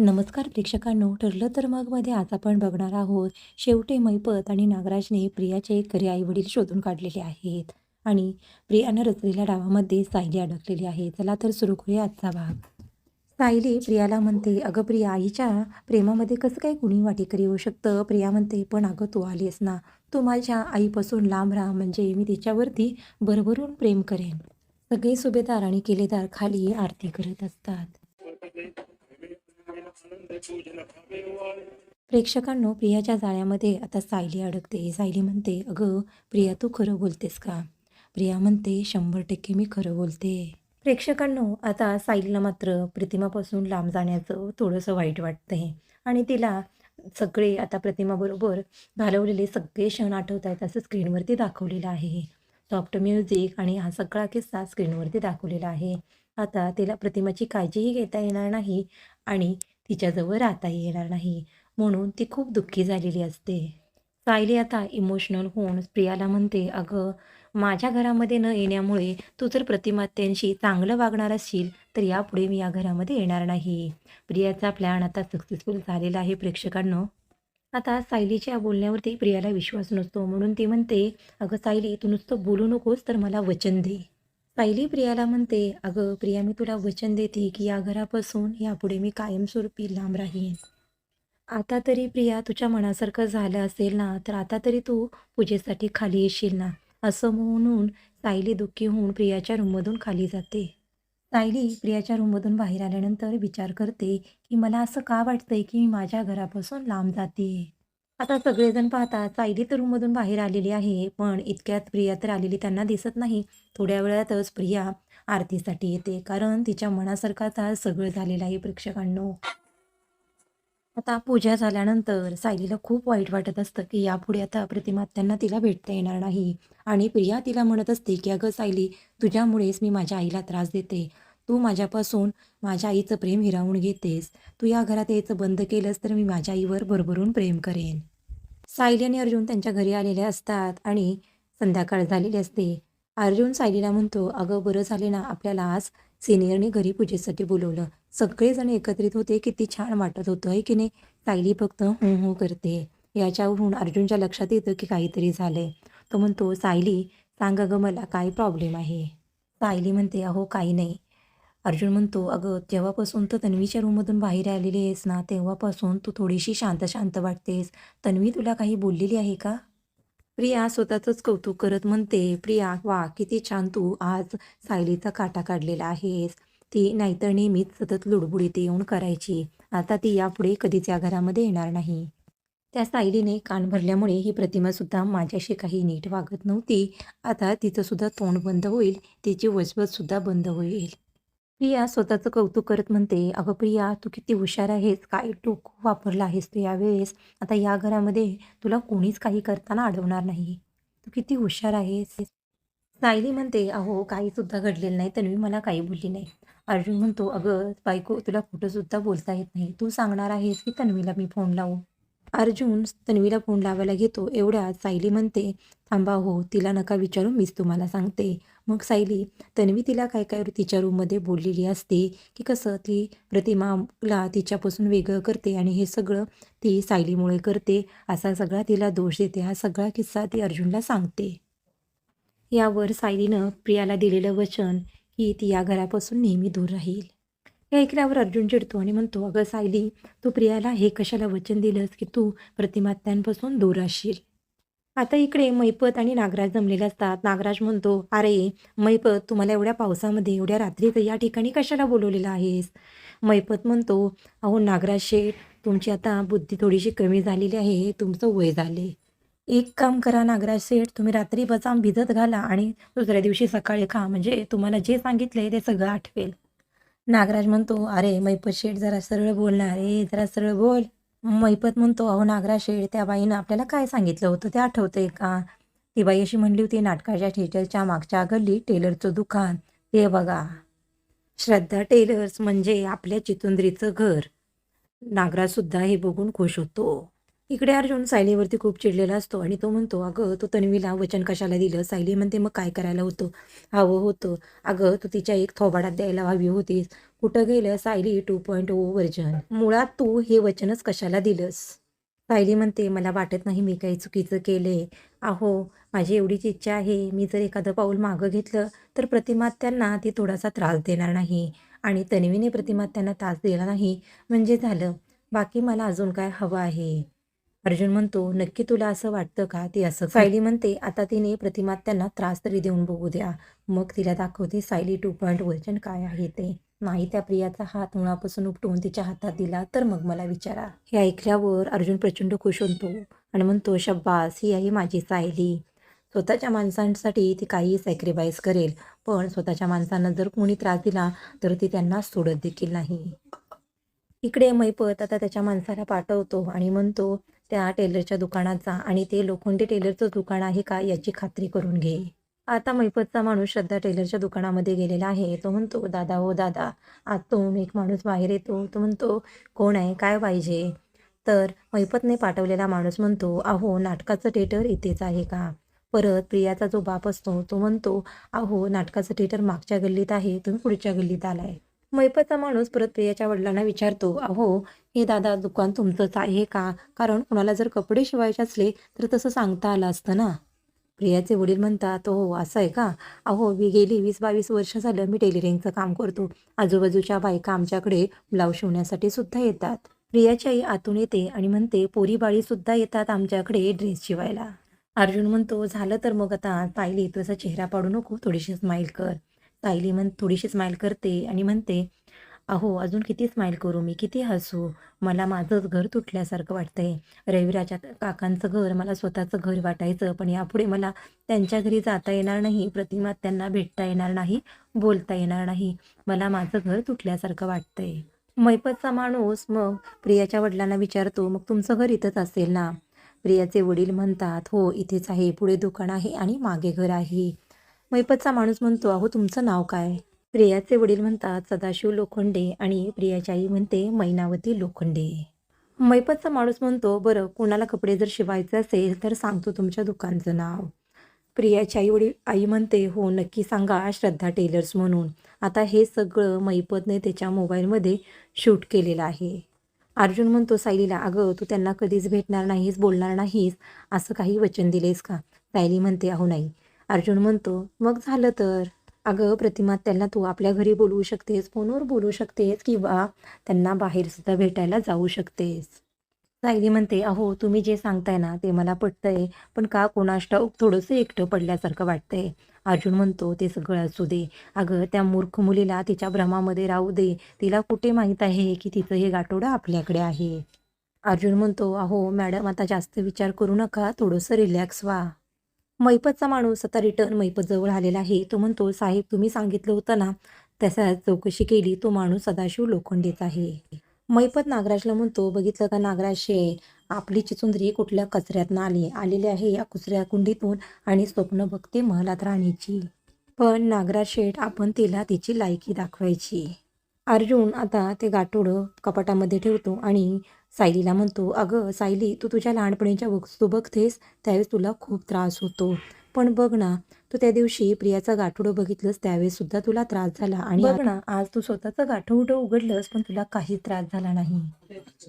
नमस्कार प्रेक्षकांनो ठरलं तर मग मध्ये आज आपण बघणार आहोत शेवटे मैपत आणि नागराजने प्रियाचे खरे आईवडील शोधून काढलेले आहेत आणि प्रियानं रचलेल्या डावामध्ये सायली अडकलेली आहे. चला तर सुरू करूया आजचा भाग. सायली प्रियाला म्हणते अगं प्रिया आईच्या प्रेमामध्ये कसं काय कुणी वाटेकरी येऊ शकतं? प्रिया म्हणते पण अगं तू आलीस ना. तू माझ्या आईपासून लांब राहा म्हणजे मी तिच्यावरती भरभरून प्रेम करेन. सगळे सुभेदार आणि केलेदार खाली आरती करत असतात. प्रेक्षकांनो प्रियाच्या जाळ्यामध्ये आता सायली अडकते. सायली म्हणते अगं प्रिया तू खरं बोलतेस का? प्रिया म्हणते शंभर टक्के मी खरं बोलते. प्रेक्षकांनो आता सायलीला मात्र प्रतिमापासून लांब जाण्याचं थोडंसं वाईट वाटतंय. आणि तिला सगळे आता प्रतिमाबरोबर घालवलेले सगळे क्षण आठवत आहेत असं स्क्रीनवरती दाखवलेलं आहे. सॉफ्ट म्युझिक आणि हा सगळा किस्सा स्क्रीनवरती दाखवलेला आहे. आता तिला प्रतिमाची काळजीही घेता येणार नाही आणि तिच्याजवळ राहताही येणार नाही. म्हणून ती खूप दुःखी झालेली असते. सायली आता इमोशनल होऊन प्रियाला म्हणते अगं माझ्या घरामध्ये न येण्यामुळे तू जर प्रतिमात्यांशी चांगलं वागणार असशील तर यापुढे मी या घरामध्ये येणार नाही. प्रियाचा प्लॅन आता सक्सेसफुल झालेला आहे प्रेक्षकांनो. आता सायलीच्या बोलण्यावरती प्रियाला विश्वास नसतो. म्हणून ती म्हणते अगं सायली तू नुसतं बोलू नकोस तर मला वचन दे. सायली प्रियाला म्हणते अगं प्रिया मी तुला वचन देते की या घरापासून यापुढे मी कायमस्वरूपी लांब राहीन. आता तरी प्रिया तुझ्या मनासारखं झालं असेल ना तर आता तरी तू पूजेसाठी खाली येशील ना असं म्हणून सायली दुःखी होऊन प्रियाच्या रूममधून खाली जाते. सायली प्रियाच्या रूममधून बाहेर आल्यानंतर विचार करते की मला असं का वाटतंय की मी माझ्या घरापासून लांब जाते आता सगळेजण पाहता सायली तर रूममधून बाहेर आलेली आहे पण इतक्यात प्रिया तर आलेली त्यांना दिसत नाही. थोड्या वेळातच प्रिया आरतीसाठी येते कारण तिच्या मनासारखाच आज सगळं झालेलं आहे प्रेक्षकांनो. आता पूजा झाल्यानंतर सायलीला खूप वाईट वाटत असतं की यापुढे आता प्रतिमा त्यांना तिला भेटता येणार नाही. आणि प्रिया तिला म्हणत असते की अगं सायली तुझ्यामुळेच मी माझ्या आईला त्रास देते. तू माझ्यापासून माझ्या आईचं प्रेम हिरावून घेतेस. तू या घरात यायचं बंद केलंस तर मी माझ्या आईवर भरभरून प्रेम करेन. सायली आणि अर्जुन त्यांच्या घरी आलेले असतात आणि संध्याकाळ झालेली असते. अर्जुन सायलीला म्हणतो अगं बरं झाले ना आपल्याला आज सिनियरने घरी पूजेसाठी बोलवलं. सगळेजण एकत्रित होते किती छान वाटत होतं आहे की नाही? सायली फक्त हू हू करते. याच्यावरून अर्जुनच्या लक्षात येतं की काहीतरी झालंय. तो म्हणतो सायली सांग अगं मला काय प्रॉब्लेम आहे? सायली म्हणते अहो काही नाही. अर्जुन म्हणतो अगं जेव्हापासून तर तन्वीच्या रूममधून बाहेर आलेली आहेस ना तेव्हापासून तू थोडीशी शांत शांत वाटतेस. तन्वी तुला काही बोललेली आहे का? प्रिया स्वतःचंच कौतुक करत म्हणते प्रिया वा किती छान तू आज सायलीचा काटा काढलेला आहेस. ती नाहीतर नेहमीच सतत लुडबुडीत येऊन करायची. आता ती यापुढे कधीच या घरामध्ये येणार नाही. त्या सायलीने कान भरल्यामुळे ही प्रतिमासुद्धा माझ्याशी काही नीट वागत नव्हती. आता तिचंसुद्धा तोंड बंद होईल तिची वचवचसुद्धा बंद होईल. प्रिया स्वतःचं कौतुक करत म्हणते अगं प्रिया तू किती हुशार आहेस काय टोक वापरला आहेस तू यावेळेस? आता या घरामध्ये तुला कोणीच काही करताना अडवणार नाही. तू किती हुशार आहेस. सायली म्हणते अहो काहीसुद्धा घडलेलं नाही तन्वी मला काही बोलली नाही. अर्जुन म्हणतो अगं बायको तुला कुठंसुद्धा बोलता येत नाही. तू सांगणार आहेस की तन्वीला मी फोन लावू. अर्जुन तन्वीला फोन लावायला घेतो एवढ्या सायली म्हणते थांबा हो तिला नका विचारू मीच तुम्हाला सांगते. मग सायली तन्वी तिला काय काय तिच्या रूममध्ये बोललेली असते? की कसं ती प्रतिमाला तिच्यापासून वेगळं करते आणि हे सगळं ती सायलीमुळे करते असा सगळा तिला दोष देते हा सगळा किस्सा ती अर्जुनला सांगते. यावर सायलीनं प्रियाला दिलेलं वचन की ती या घरापासून नेहमी दूर राहील. हे ऐकल्यावर अर्जुन चिडतो आणि म्हणतो अगं सायली तू प्रियाला हे कशाला वचन दिलंस की तू प्रतिमात्यांपासून दूर राहशील? आता इकडे मैपत आणि नागराज जमलेले असतात. नागराज म्हणतो अरे मैपत तुम्हाला एवढ्या पावसामध्ये एवढ्या रात्रीत या ठिकाणी कशाला बोलवलेलं आहेस? मैपत म्हणतो अहो नागराज शेठ तुमची आता बुद्धी थोडीशी कमी झालेली आहे तुमचं वय झाले. एक काम करा नागराज सेठ तुम्ही रात्री बचाम भिजत घाला आणि दुसऱ्या दिवशी सकाळी खा. म्हणजे तुम्हाला जे सांगितलंय ते सगळं आठवेल. नागराज म्हणतो अरे मैपत शेठ जरा सरळ बोलणार रे जरा सरळ बोल. मैपत म्हणतो अहो नागराशेळ त्या बाईनं आपल्याला काय सांगितलं होतं? ते आठवतंय का? ती बाई अशी म्हणली होती नाटकाच्या थिएटरच्या मागच्या गल्ली टेलरचं दुकान. ते बघा श्रद्धा टेलर्स म्हणजे आपल्या चितुंद्रीचं घर. नागरासुद्धा हे बघून खुश होतो. इकडे अर्जुन सायलीवरती खूप चिडलेला असतो आणि तो म्हणतो अगं तू तन्वीला वचन कशाला दिलं? सायली म्हणते मग काय करायला होतं? हवं होतं. अगं तू तिच्या एक थोबाडात द्यायला हवी होतीस. कुठं गेलं Sayali? Two point O version मुळात तू हे वचनच कशाला दिलंस? सायली म्हणते मला वाटत नाही मी काही चुकीचं केले अहो माझी एवढीच इच्छा आहे. मी जर एखादं पाऊल मागं घेतलं तर प्रतिमात्यांना ती थोडासा त्रास देणार नाही. आणि तन्वीने प्रतिमात्यांना त्रास दिला नाही. म्हणजे झालं. बाकी मला अजून काय हवं आहे? अर्जुन म्हणतो नक्की तुला असं वाटतं का? ती असं सायली म्हणते आता तिने प्रतिमात्यांना त्रास तरी देऊन बघू द्या. मग तिला दाखवते सायली टू पॉईंट वर्जन काय आहे ते. नाही त्या प्रियाचा हात मुळापासून उपटून तिच्या हातात दिला तर मग मला विचारा. हे ऐकल्यावर अर्जुन प्रचंड खुश होतो आणि म्हणतो शब्बास ही आहे माझी सायली. स्वतःच्या माणसांसाठी ती काही सॅक्रिफाईस करेल पण स्वतःच्या माणसांना जर कोणी त्रास दिला तर ती त्यांना सोडत देखील नाही. इकडे मैपत आता त्याच्या माणसाला पाठवतो आणि म्हणतो त्या टेलरच्या दुकानात जा आणि ते लोखंडी टेलरचं दुकान आहे का याची खात्री करून घे. आता मैपतचा माणूस श्रद्धा टेलरच्या दुकानामध्ये गेलेला आहे. तो म्हणतो दादा हो दादा आतून एक माणूस बाहेर येतो. तो म्हणतो कोण आहे? काय पाहिजे? तर मैपतने पाठवलेला माणूस म्हणतो अहो नाटकाचं थिएटर इथेच आहे का? परत प्रियाचा जो बाप असतो तो म्हणतो अहो नाटकाचं थिएटर मागच्या गल्लीत आहे तुम्ही पुढच्या गल्लीत आलाय. मैपतचा माणूस परत प्रियाच्या वडिलांना विचारतो अहो हे दादा दुकान तुमचंच आहे का? कारण कुणाला जर कपडे शिवायचे असले तर तसं सांगता आलं असतं ना. प्रियाचे वडील म्हणतात हो असं आहे का? अहो मी गेली वीस बावीस वर्ष झालं मी टेलरिंगचं काम करतो. आजूबाजूच्या बायका आमच्याकडे ब्लाऊज शिवण्यासाठी सुद्धा येतात. प्रियाची आई आतून येते आणि म्हणते पोरी बाळी सुद्धा येतात आमच्याकडे ड्रेस शिवायला. अर्जुन म्हणतो झालं तर मग आता ताईली तुझा चेहरा पाडू नको थोडीशी स्माईल कर. ताईली म्हण थोडीशी स्माईल करते आणि म्हणते अहो अजून किती स्माईल करू मी? किती हसू? मला माझंच घर तुटल्यासारखं वाटतंय. रविराच्या काकांचं घर मला स्वतःचं घर वाटायचं पण यापुढे मला त्यांच्या घरी जाता येणार नाही प्रतिमात त्यांना भेटता येणार नाही बोलता येणार नाही. मला माझं घर तुटल्यासारखं वाटतंय. मैपतचा माणूस मग प्रियाच्या वडिलांना विचारतो मग तुमचं घर इथंच असेल ना? प्रियाचे वडील म्हणतात हो इथेच आहे. पुढे दुकान आहे आणि मागे घर आहे. मैपतचा माणूस म्हणतो अहो तुमचं नाव काय? प्रियाचे वडील म्हणतात सदाशिव लोखंडे. आणि प्रियाची आई म्हणते मैनावती लोखंडे. मैपतचा माणूस म्हणतो बरं कोणाला कपडे जर शिवायचे असेल तर सांगतो तुमच्या दुकानचं नाव. प्रियाची आई वडील आई म्हणते हो नक्की सांगा श्रद्धा टेलर्स म्हणून. आता हे सगळं मैपतने त्याच्या मोबाईलमध्ये शूट केलेलं आहे. अर्जुन म्हणतो सायलीला अगं तू त्यांना कधीच भेटणार नाहीस बोलणार नाहीस असं काही वचन दिलेस का? सायली म्हणते अहो नाही. अर्जुन म्हणतो मग झालं तर? अगं प्रतिमा त्यांना तू आपल्या घरी बोलवू शकतेस फोनवर बोलू शकतेस किंवा त्यांना बाहेर सुद्धा भेटायला जाऊ शकतेस. सायली म्हणते अहो तुम्ही जे सांगताय ना ते मला पटतंय पण का कोणाष्टाऊक थोडंसं एकटं पडल्यासारखं वाटतंय? अर्जुन म्हणतो ते सगळं असू दे. अगं त्या मूर्ख मुलीला तिच्या भ्रमामध्ये राहू दे. तिला कुठे माहीत आहे की तिचं हे गाठोडं आपल्याकडे आहे? अर्जुन म्हणतो अहो मॅडम आता जास्त विचार करू नका. थोडंसं रिलॅक्स व्हा. मैपतचा माणूस आता रिटर्न मैपतजवळ आलेला आहे. तो म्हणतो साहेब तुम्ही सांगितलं होतं ना तसा चौकशी केली तो माणूस सदाशिव लोखंडीचा आहे. मैपत नागराजला म्हणतो बघितलं का नागराज शेठ आपली चिचुंदरी कुठल्या कचऱ्यातनं आली? आलेली आहे या कुचऱ्या कुंडीतून आणि स्वप्न बघते महलात राहण्याची. पण नागराज शेठ आपण तिला तिची लायकी दाखवायची. अर्जुन आता ते गाठोडं कपाटामध्ये ठेवतो आणि सायलीला म्हणतो अगं सायली तू तुझ्या लहानपणीच्या वस्तू बघतेस त्यावेळेस तुला खूप त्रास होतो. पण बघ ना तू त्या दिवशी प्रियाचा गाठोडं बघितलंस त्यावेळेस सुद्धा तुला त्रास झाला. आणि बघ ना आज तू स्वतःचं गाठोडं उघडलंस पण तुला काहीच त्रास झाला नाही.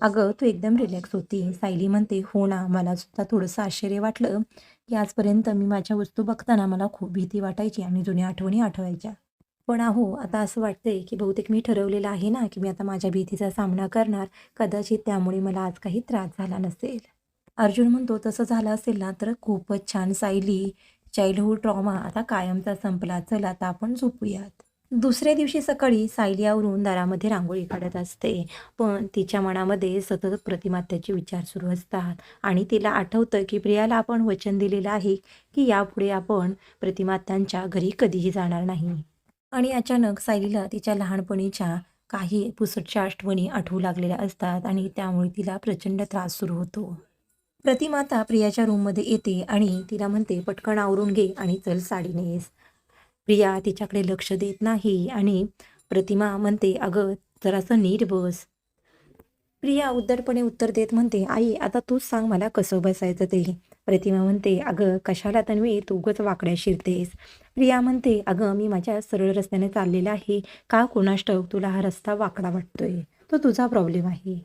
अगं तू एकदम रिलॅक्स होती. सायली म्हणते हो ना मला सुद्धा थोडंसं आश्चर्य वाटलं. की आजपर्यंत मी माझ्या वस्तू बघताना मला खूप भीती वाटायची आणि जुन्या आठवणी आठवायच्या. पण अहो आता असं वाटतंय की बहुतेक मी ठरवलेलं आहे ना की मी आता माझ्या भीतीचा सामना करणार. कदाचित त्यामुळे मला आज काही त्रास झाला नसेल. अर्जुन म्हणतो तसं झालं असेल ना तर खूपच छान सायली. चाइल्डहूड ट्रॉमा आता कायमचा संपला. चला आता आपण झोपूयात. दुसऱ्या दिवशी सकाळी सायली आवरून दारामध्ये रांगोळी काढत असते. पण तिच्या मनामध्ये सतत प्रतिमात्याचे विचार सुरू असतात. आणि तिला आठवतं की प्रियाला आपण वचन दिलेलं आहे की यापुढे आपण प्रतिमात्यांच्या घरी कधीही जाणार नाही. आणि अचानक सायलीला तिच्या लहानपणीच्या काही पुसटच्या आठवणी आठवू लागलेल्या असतात आणि त्यामुळे तिला प्रचंड त्रास सुरू होतो. प्रतिमाता प्रियाच्या रूममध्ये येते आणि तिला म्हणते पटकन आवरून घे आणि चल साडी नेस. प्रिया तिच्याकडे लक्ष देत नाही आणि प्रतिमा म्हणते अगं जरासं नीट बस. प्रिया उद्धटपणे उत्तर देत म्हणते आई आता तूच सांग मला कसं बसायचं ते. प्रतिमा म्हणते अगं कशाला तन्वी तू उगाच वाकड्या शिरतेस? प्रिया म्हणते अगं मी माझ्या सरळ रस्त्याने चाललेला आहे. का कोणाष्टव तुला हा रस्ता वाकडा वाटतोय? तो तुझा प्रॉब्लेम आहे.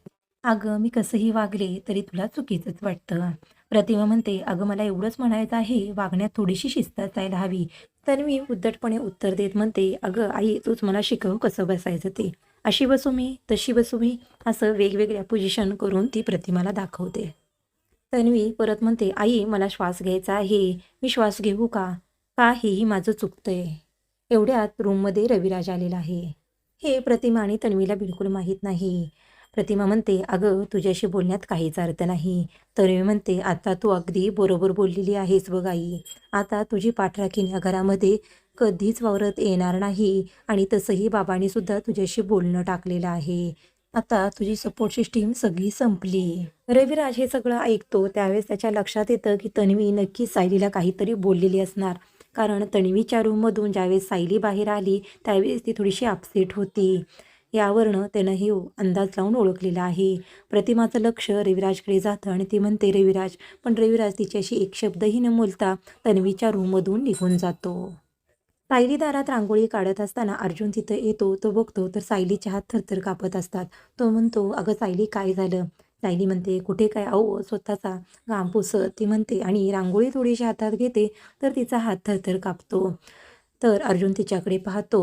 अगं मी कसंही वागले तरी तुला चुकीचंच वाटतं. प्रतिमा म्हणते अगं मला एवढंच म्हणायचं आहे वागण्यात थोडीशी शिस्त असायला हवी. तर मी उद्धटपणे उत्तर देत म्हणते अगं आई तूच मला शिकव कसं बसायचं ते. अशी बसू मी तशी बसू मी असं वेगवेगळ्या पोझिशन करून ती प्रतिमाला दाखवते. तन्वी परत म्हणते आई मला श्वास घ्यायचा आहे. मी श्वास घेऊ का? का हेही माझं चुकतंय? एवढ्यात रूममध्ये रविराज आलेला आहे. हे प्रतिमा आणि तन्वीला बिलकुल माहीत नाही. प्रतिमा म्हणते अगं तुझ्याशी बोलण्यात काहीच अर्थ नाही. तन्वी म्हणते आता तू अगदी बरोबर बोललेली आहेस बघ आई. आता तुझी पाठराखीन या घरामध्ये कधीच वावरत येणार नाही आणि तसंही बाबांनी सुद्धा तुझ्याशी बोलणं टाकलेलं आहे. आता तुझी सपोर्ट सिस्टीम सगळी संपली. रविराज हे सगळं ऐकतो त्यावेळेस त्याच्या लक्षात येतं की तन्वी नक्की सायलीला काहीतरी बोललेली असणार. कारण तन्वीच्या रूममधून ज्यावेळेस सायली बाहेर आली त्यावेळेस ती थोडीशी अपसेट होती. यावरनं त्यानं हे अंदाज लावून ओळखलेला आहे. प्रतिमाचं लक्ष रविराजकडे जातं आणि ती म्हणते रविराज पण रविराज तिच्याशी एक शब्दही न बोलता तन्वीच्या रूममधून निघून जातो. सायली दारात रांगोळी काढत असताना अर्जुन तिथं येतो तो बघतो तर सायलीचे हात थरथर कापत असतात. तो म्हणतो अगं सायली काय झालं? सायली म्हणते कुठे काय? अहो स्वतःचा घाम पुसत. ती म्हणते आणि रांगोळी थोडीशी हातात घेते तर तिचा हात थरथर कापतो. तर अर्जुन तिच्याकडे पाहतो.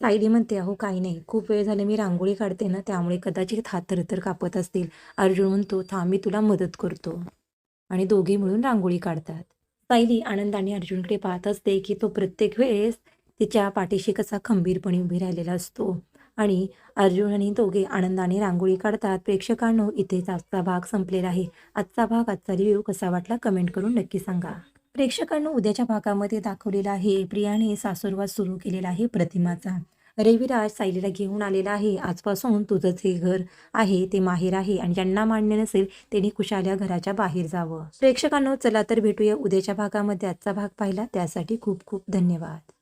सायली म्हणते अहो काही नाही. खूप वेळ झाले मी रांगोळी काढते ना त्यामुळे कदाचित हात थरथर कापत असतील. अर्जुन म्हणतो थांब मी तुला मदत करतो. आणि दोघे मिळून रांगोळी काढतात. सायली आनंदाने अर्जुनकडे पाहत असते की तो प्रत्येक वेळेस तिच्या पाठीशी कसा खंबीरपणे उभी राहिलेला असतो. आणि अर्जुन आणि दोघे आनंदाने रांगोळी काढतात. प्रेक्षकांनो इथेच आजचा भाग संपलेला आहे. आजचा भाग आजचा रिव्ह्यू कसा वाटला कमेंट करून नक्की सांगा. प्रेक्षकांनो उद्याच्या भागामध्ये दाखवलेला आहे प्रियाने सासुरवास सुरू केलेला आहे प्रतिमाचा. रविराज सायलीला घेऊन आलेला आहे. आजपासून तुझं जे घर आहे ते माहेर आहे आणि ज्यांना मान्य नसेल त्यांनी कुशाल्या घराच्या बाहेर जावं. प्रेक्षकांनो चला तर भेटूया उद्याच्या भागामध्ये आजचा भाग पाहिला त्यासाठी खूप खूप धन्यवाद.